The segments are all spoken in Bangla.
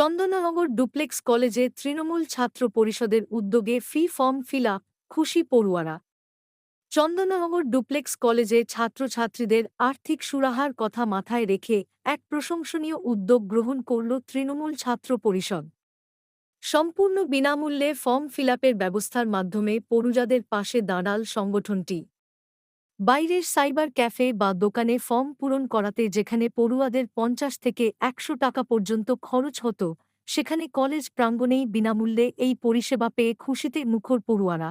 চন্দননগর ডুপ্লেক্স কলেজে তৃণমূল ছাত্র পরিষদের উদ্যোগে ফি ফর্ম ফিল খুশি পড়ুয়ারা। চন্দননগর ডুপ্লেক্স কলেজে ছাত্রছাত্রীদের আর্থিক সুরাহার কথা মাথায় রেখে এক প্রশংসনীয় উদ্যোগ গ্রহণ করল তৃণমূল ছাত্র পরিষদ। সম্পূর্ণ বিনামূল্যে ফর্ম ফিলাপের ব্যবস্থার মাধ্যমে পড়ুজাদের পাশে দাঁড়াল সংগঠনটি। বাইরের সাইবার ক্যাফে বা দোকানে ফর্ম পূরণ করাতে যেখানে পড়ুয়াদের পঞ্চাশ থেকে একশো টাকা পর্যন্ত খরচ হতো, সেখানে কলেজ প্রাঙ্গণেই বিনামূল্যে এই পরিষেবা পেয়ে খুশিতে মুখর পড়ুয়ারা।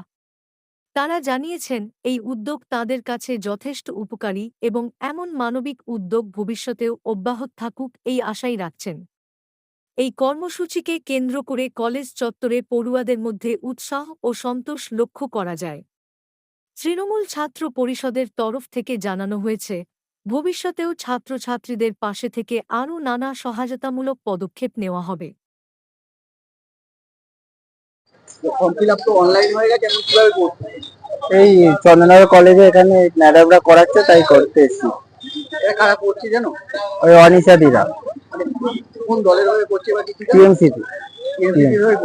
তারা জানিয়েছেন, এই উদ্যোগ তাদের কাছে যথেষ্ট উপকারী এবং এমন মানবিক উদ্যোগ ভবিষ্যতেও অব্যাহত থাকুক এই আশাই রাখছেন। এই কর্মসূচিকে কেন্দ্র করে কলেজ চত্বরে পড়ুয়াদের মধ্যে উৎসাহ ও সন্তোষ লক্ষ্য করা যায়। তৃণমূল ছাত্র পরিষদের তরফ থেকে জানানো হয়েছে ভবিষ্যতেও ছাত্রছাত্রীদের পাশে থেকে আরও নানা সহায়তামূলক পদক্ষেপ নেওয়া হবে। এই চন্দননগর কলেজে এখানে ম্যাডামরা করাচ্ছে তাই করতে এসেছি। এটা কারা করছে জানো? ওই অনিশা দিদা। মানে কোন দলের হয়ে করছে বা কিছু?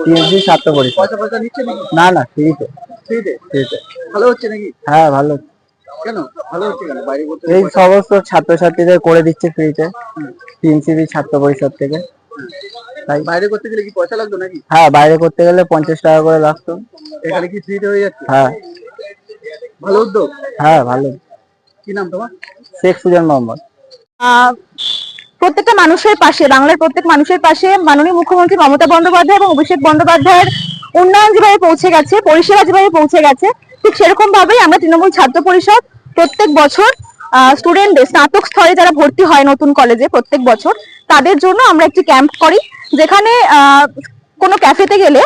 টিএমসি ছাত্র পরিষদ। না না ফ্রিতে ফ্রিতে ফ্রিতে ভালো হচ্ছে নাকি? হ্যাঁ ভালো কেন? ভালো হচ্ছে কেন? বাইরে করতে এই সমস্ত ছাত্রছাত্রীদের করে দিচ্ছে ফ্রিতে। টিএমসিবি ছাত্র পরিষদ থেকে। তাই বাইরে করতে গেলে কি পয়সা লাগতো নাকি? হ্যাঁ বাইরে করতে গেলে পঞ্চাশ টাকা করে লাগতো। এখানে কি ফ্রিতে হয়ে যাচ্ছে? হ্যাঁ। ভালো উদ্যোগ? হ্যাঁ ভালো। কি নাম তোমার? শেখ সুজন মোহাম্মদ। প্রত্যেকটা মানুষের পাশে বাংলার প্রত্যেক মানুষের পাশে মাননীয় মুখ্যমন্ত্রী মমতা বন্দ্যোপাধ্যায় এবং অভিষেক বন্দ্যোপাধ্যায়ের উন্নয়ন যেভাবে পৌঁছে গেছে, পরিষেবা যেভাবে পৌঁছে গেছে, ঠিক সেরকম ভাবেই আমরা তৃণমূল ছাত্র পরিষদ প্রত্যেক বছর স্টুডেন্টদের স্নাতক স্তরে যারা ভর্তি হয় নতুন কলেজে প্রত্যেক বছর, তাদের জন্য আমরা একটি ক্যাম্প করি, যেখানে কোনো ক্যাফেতে গেলে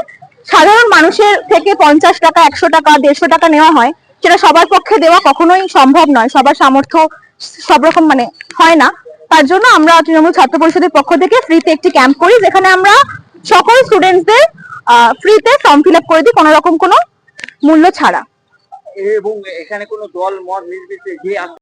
সাধারণ মানুষের থেকে পঞ্চাশ টাকা, একশো টাকা, দেড়শো টাকা নেওয়া হয়, সেটা সবার পক্ষে দেওয়া কখনোই সম্ভব নয়, সবার সামর্থ্য সব রকম মানে হয় না। তার জন্য আমরা তৃণমূল ছাত্র পরিষদের পক্ষ থেকে ফ্রিতে একটি ক্যাম্প করি, যেখানে আমরা সকল স্টুডেন্টসদের ফ্রিতে ফর্ম ফিল আপ করে দিই কোনো রকম কোনো মূল্য ছাড়া। এবং এখানে কোনো দল, মত, নির্বিশেষে যে